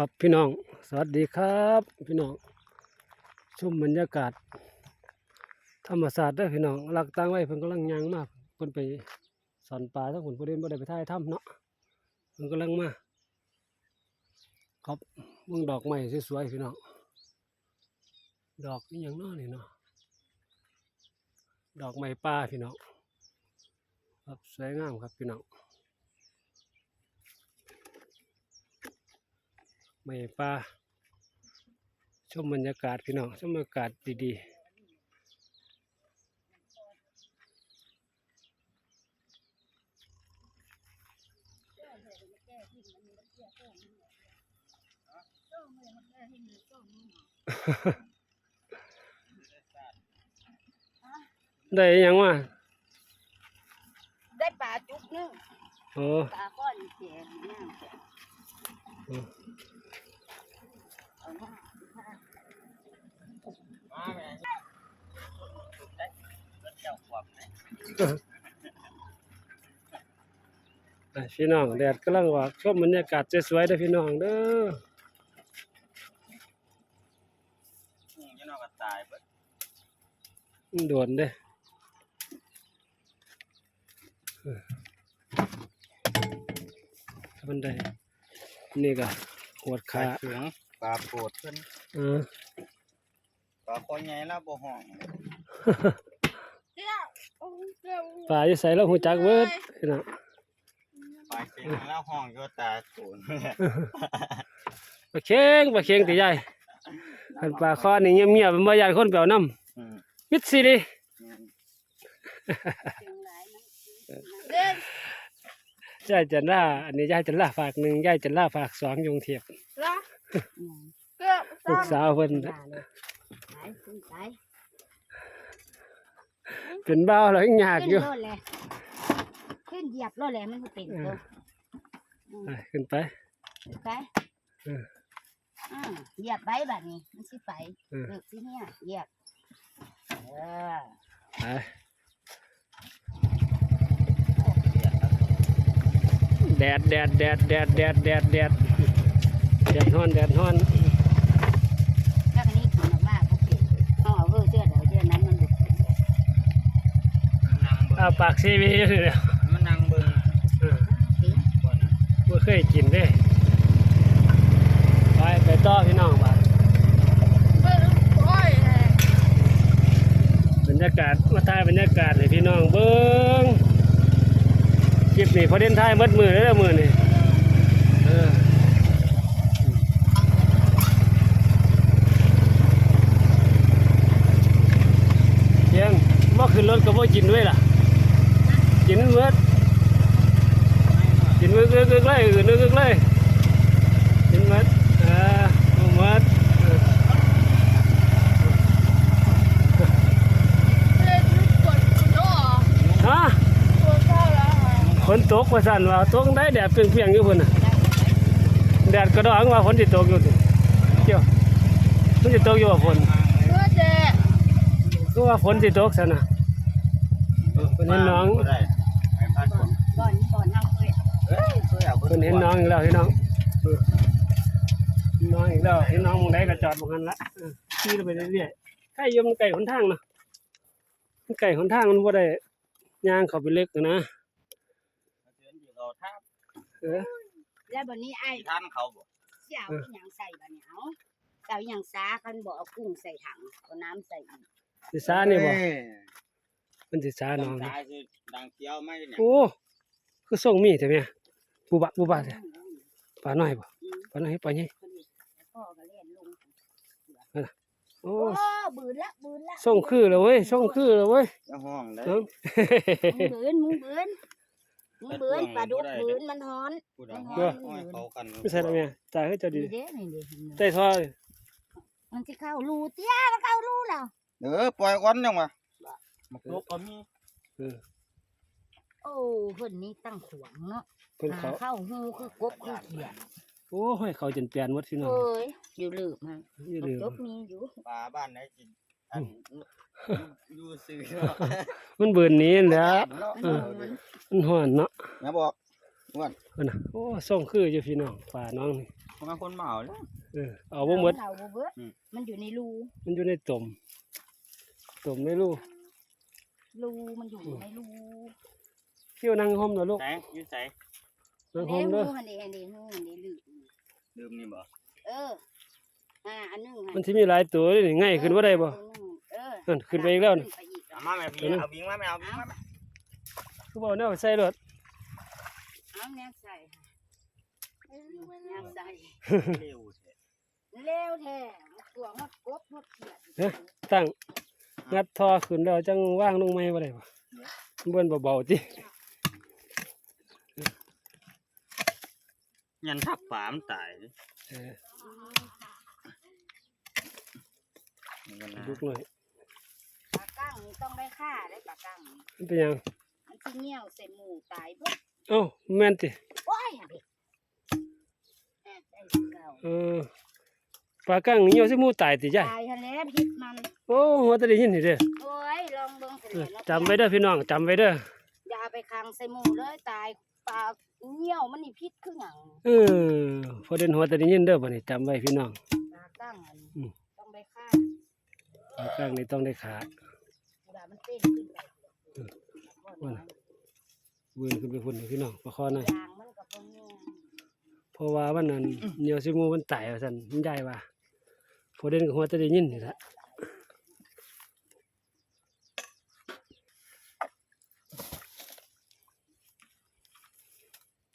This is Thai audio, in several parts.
ครับพี่น้อง สวัสดีครับ พี่น้องชมบรรยากาศ ธรรมศาสตร์ด้อพี่น้องหลักตั้งไว้เพิ่นกำลังย่างมาเพิ่นไปสอนปลาทั้งผลประเด็นบ่ได้ไปถ่ายถ้ำเนาะเพิ่นกำลังมาครับเบิ่งดอกไม้สวยๆพี่น้องดอกนี่ยังน้อนี่เนาะดอกไม้ป่าพี่น้องครับสวยงามครับพี่น้อง ไม่ป่าชมบรรยากาศพี่น้องชมบรรยากาศดีๆได้อิหยังวะได้ปลาจุกนึงโอ้ปลาก้อนแข็งเนี่ย โอ้ เอามา อะ พี่น้องแดดกำลังออกชมบรรยากาศสวยๆเด้อพี่น้องเด้ออืมยังนอนก็ตายเบิดมันโดวนเด้อเออมันได้นี่ก็ปวดขาขาเขืองปลาโปรดเพิ่นเออปลาคอใหญ่แล้วบ่ห้องเจ้าโอ้เจ้า ปลาอยู่ใส่แล้วหูจักเบิดพี่น้องปลาเค็งแล้วห้องอยู่ตาโขนปลาเค็งปลาเค็งติใหญ่คันปลาคอนี่เงียบๆมันบ่อยากคนไปเอาน้อืมำมิดสิดิอืมเชียงรายนะเดินยายจันล่าอันนี้ยายจันล่าฝากหนึ่งยายจันล่าฝากสองอยงเทียบละเกือบลูกสาวเพิ่นตาย เลยตายขึ้นตายเป็นบ้าวแล้วยังยากขึ้นอยู่รถเลยขึ้นเหยียบรถเลยมันก็เป็นตัวไปขึ้นไปไปเอออืมเหยียบไปแบบนี้มันสิไปเออเลิกที่เนี่ยเหยียบเออไปแดดแดดแดดแดดแดดแดดแดดแดดฮ้อนแดดฮ้อน แล้วก็นี่กินมากก็เป็นเอาเอาเพื่อเชื่อเดี๋ยวเชื่อนั้นมันบุก นั่งเบิ่ อ้างปากซีวีอยู่เลยมันนั่งเบิ่งเออถึงบ่น่ะบ่เคยกินเด้ไปไปต่อพี่น้องบ้านบรรยากาศมาถ่ายบรรยากาศให้พี่น้องเบิ่งคลิปนี้พอเด่นถ่ายหมดมือเลยเด้อมือนี่เออเพียงบ่ขึ้นรถก็บ่กินด้วยล่ะ กินเบิดกินเบิดเบิดเบิดเลยอื่นเบิดเบิดเลยกินเบิดเอ่าเอาเบิดเอฝนตกว่าสั่นว่าตกได้แดดเปรียงๆอยู่พุ่นน่ะแดดกระดองว่าฝนสิตกอยู่ติเกี่ยวมันสิตกอยู่ว่าฝนก็ว่าฝนสิตกซั่นนะเออเพิ่นเห็นน้อง บ่ได้ไปพัดผม ก่อนก่อนเอาเพื่อน เอ้ย เพิ่นเอาเพิ่นเห็นน้องอีกแล้วพี่น้องเออเห็นน้องอีกแล้วเห็นน้องหมองใดก็จอดหมองนั้นละเออขี่ไปเรื่อยๆใกล้อยมนไก่หนทางเนาะมันไก่หนทางมันบ่ได้ย่างเข้าไปลึกนะเดินอยู่เราทับเออแล้วบันนี้ไอ้ที่ท่านเขาบ่เสี่ยวอีหยังใส่บันนี้เอาเสี่ยวอีหยังซาคันบอกเอากุ้งใส่ถังเอาน้ำใส่อีกสิซานี่บ่เอ้ยมันสิซาน้องดันะตายคือดังเกี้ยวไม่เนี่ยโอ้คือส่งมีแต่แม่ ปูบะปูบะแท้ปลาน้อยบ่ปลาน้อยปลาใหญ่พ่อก็เล่นลงโอ้โอ้บืนละบืนละส่งคือแล้วเว้ยส่งคือแล้วเว้ยจะห้องได้เอ้ามึงบืนมึงบืนมึงบืนปลาดุกบืนมันฮ้อน ผู้ใดเออห้อยเขากันไม่ใช่แล้วแม่ตายให้เจ้าดีนี่เด้นี่เด้ใต้ท่อเลยมันสิเข้ารูเตี้ยมันเข้ารูแล้วเออปล่อยก่อนจังวะมักลกก็มีเออโอ้เพิ่นนี่ตั้งขวางเนาะ เพิ่นหาเขา เข้าหูคือกบคือเขียดโอ้ยเขาจนเปลี่ยนหมดพี่น้องเอ้ยอยู่ลืมมันอย่าลืม จบมีอยู่ปลาบ้านไหนกินอันอยู่ซื้อมันเบื่อหนี้แหล้ว เนาะเออ มันฮ้อนเนาะนะบอกอ้วนเพิ่นน่ะโอ้ส่งคืออยู่พี่น้องป่าน้องนี่เพราะงั้นคนเมาแล้วเออเอาบ่หมด เราบ่เบิดอืมมันอยู่ในรูมันอยู่ในตุ่มตุ่มไม่รู้รูมันอยู่ในรูเที่ยวนั่งห่มเหรอลูกไหนอยืดใส่นั่ง เด้ห่มเด้อหูหันเด้หันเด้หูหันเด้ลึกดื่มนี่บ่เอออ่าอันหนึงหั่มันสิมีหลายตัวนี่ง่ายขึ้นบ่ได้บ่เออนั่นขึ้นไปอีกแล้วนี่ขึ้ไปอีกเอามาแม่พี่เอาบิงมาแม่เอาบิงมาแม่คือบ่เอาแนวไปใส่รถเอาแนวใส่แนวใส่เร็วเถอะเร็วแท้ตัวงดกบงดเขียดเฮ้ยตั้งงัดท่อขึ้นแล้วจังว่างลงไม้บ่ได้บ่เบิ่นเบาๆติ ยันทับฝามนตายเออมันก็น่าลุกหน่อยปลากั้งนี่ต้องได้ค่าได้ปลากั้งมันเป็นหยัง มันสิเหี่ยวใส่หมูตายเบิดเอ้าแม่นติโอ้ยหั่นดิแอบได้เก่าเออปลากั้งเหี่ยวสิหมูตายติยายตายหั่นแหล้วพิษมัน โอ้หัวแตะได้ยินนี่เด้อโอ้ย ลองเบิ่งสิเออเนาะจำไว้เด้อพี่น้องจำไว้เด้อ อย่าเอาไปขังใส่หมูเลยตายปลา เหี่ยวมันนี่พิษคือหยังเออพอเด่นหัวแตะได้ยินเด้อบัดนี้จำไว้พี่น้องปลากั้งอันนี้อืม ต้องได้ค่าปลากั้งนี่ต้องได้ขาเวลามันเต้นขึ้นไปว่าน่ะเบิ่นขึ้นไปพุ่นนี่พี่น้องประคอหน่อยยางมันก็บ่แม่นเพราะว่าวันนั้นเหนียวสิหมูมันตายว่าซั่นมันใหญ่ว่าพอเด่นกับหัวแตะได้ยินนี่ละ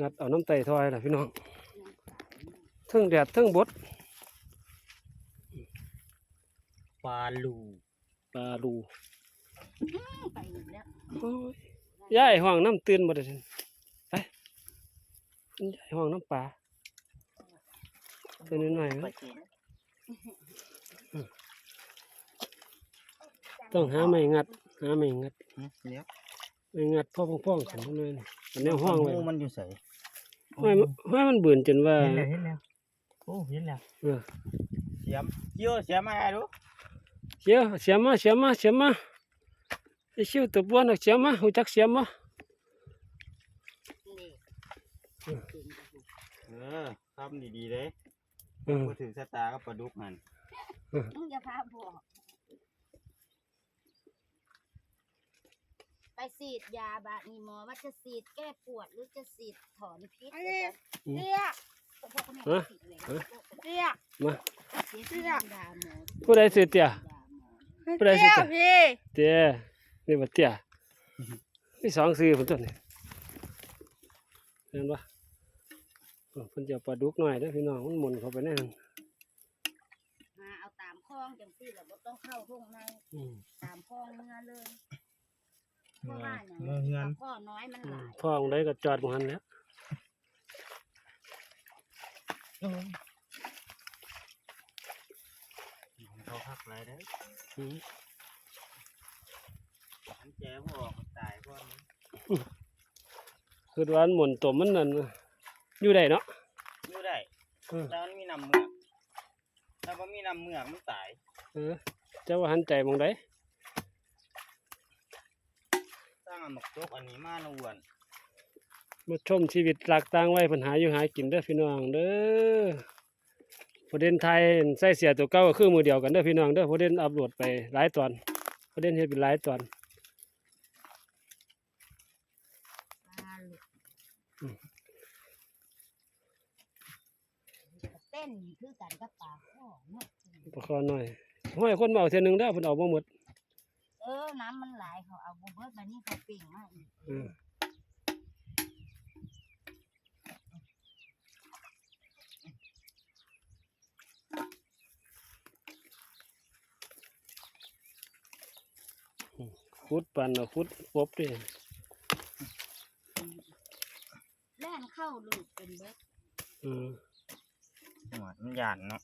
งัดเอาน้ำไตทอยล่ะพี่น้องเทั้งแดดเทั้งบดปลาลูปลาดูไปอีกแล้วโอ้ยยายห้องน้ำตื่นบ่ได้ซั่นไปยายห้องน้ำปลาตัวน้อยๆไปนะกินต้องหาไม้งัด หาไม้งัดเดี๋ยวไม้ งัดพ่อพ่องๆขึ้นมาหน่อยนี่อันนี้ห้องไว้หมูมันอยู่ใส่ห้อยมันห้อยมันเบื่อจนว่า เห็นแล้วเห็นแล้วโอ้เห็นแล้วเออ เสียมเกี่ยวเสียมมาให้ดูเสียเสียมาเสียมาเสียมาไอ้ชิวตัวบ้วนเอาเสียมาหูจักเสียมานี่เออทำดีๆเลยเออพูดถึงสตาร์ก็ปลาดุกมัน มึงอย่าพาบอกไป ฉีดยาบาดนีหมอว่าจะฉีดแก้ปวดหรือจะฉีดถอนพิษเรียกเรียกเรียกมาเรียกยาหมอผู้ใดเสียเตี้ยยาหมอผู้ใดเสียเรียกเตี้ยพี่เตี้ยนี่บ่เตี้ยมีสองซื้อพุ่นตัวนี่เห็นบ่เออเพิ่นจะเอาปลาดุกหน่อยเด้อพี่น้องมันหมุนเข้าไปในนั้นมาเอาตามคลองจังซี่แล้วบ่ต้องเข้าห้องในอืมตามคลองเมื่อเลย เพราะว่าอย่างเงินเงินข้อน้อยมันหลายพ่อของใดก็จอดบ่หันแหล้วเขาพักไรได้อืมมันแจ้พอมันตายก่อนคือว่ามันหมุนตัวมันนั่นน่ะอยู่ได้เนาะอยู่ได้อืมแต่มันมีน้ำเมือกถ้ามันมีน้ำเมือกมันตายเออเจ้าว่าหันใจหมองใด สร้งอันหมกจกอันนี้มาหนอ้วนมาชมชีวิตหลักต่างไว้ปัญหาอยู่หากินเด้อพี่น้องเด้อประเด็นไทยใส่เสียตัวเก่าก็คือมือเดียวกันเด้อพี่น้องเด้อประเด็นอัปโหลดไปหลายตอนประเด็นเฮ็ดเป็นหลายตอนปลาหลุดอืมเต้นนี่คือกันกับปลาข้อเนาะประคอหน่อยห้อยคนเอาเทื่อหนึงเด้อเพิ่นเอาหมด น้ำมันหลายเขาเอาบุเบิดมานี่เขาปิ่งมาอีกเออขุดปันเอาขุดกบดิแล่นเข้าลูกเป็นเบิดเออหัวมันหยานเนาะ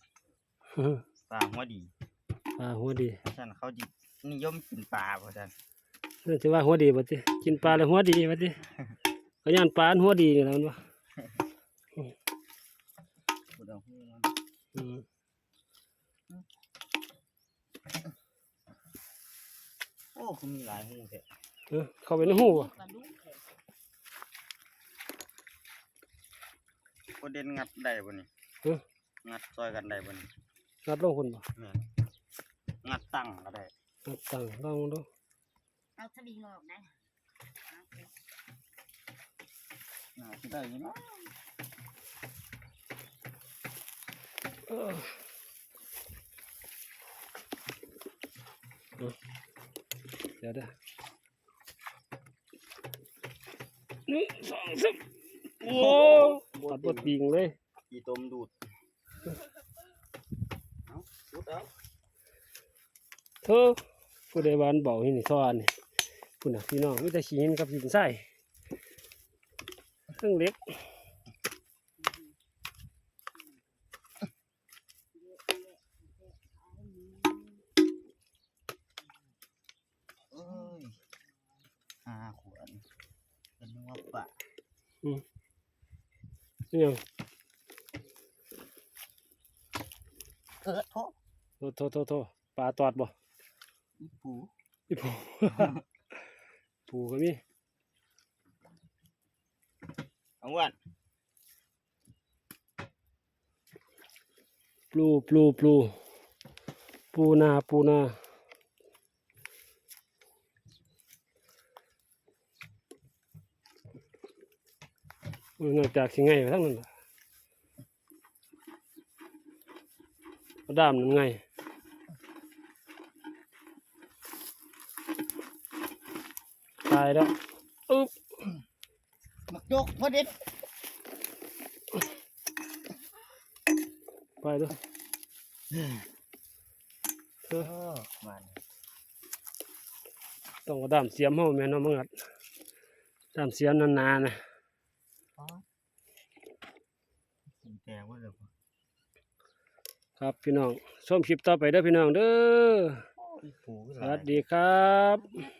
ปลาหัวดี ปลาหัวดีฉันเขาดินิยมกินปลาเพราะฉันนั่นสิว่าหัวดีบ่ติกินปลาแล้วหัวดีบ่ติก็ย้อนปลาอันหัวดีนี่แหละมันบ่พูดเอาหูมันอืมโอ้คือมีหลายหูแท้เออเข้าไปในหูบ่ปลาดุกแข็งประเด็นงัดได้บ่นี่เอ้องัดซอยกันได้บ่นี่งัดลงคนบ่แม่น งัดตั้งก็ได้งัดตั้งลองดูเอาสลิงออกได้เอาไปน่าสิได้อยู่เนาะเออเอาเดี๋ยวเด้อหนึ่งสองสามโอ้ตัดบดปิงเลย อีตมดูดเอาดูดเอา เธอผู้ใดบานเบาหินซ้อนนี่คุณน่ะพี่น้องมีแต่ขี้หินกับหินทรายเครื่องเล็กเอ้ยห้าขวดเป็นนึกว่าปะนี่ยังเกิดโทษโทษโทษโทษโทษปลาตอดบ่อี ปูอีปู ปูก็มีเอาวันปลูปลูปลูปูนาปูนาเออนอกจากสิไงไปทั้งนั้นล่ะเอาด้ามนั่นไงตาย แล้วอึ๊บมักยกพอเด็ดไปเด้วยเออเออมันต้องเอาด้ามเสียมเฮาแม่นเนาะมึงอัดด้ามเสียมนานๆนะอ๋อสีแดงว่าเลยบ่ครับพี่น้องชมคลิปต่อไปเด้อพี่น้องเด้ออีปูก็สหลายวัสดีครับ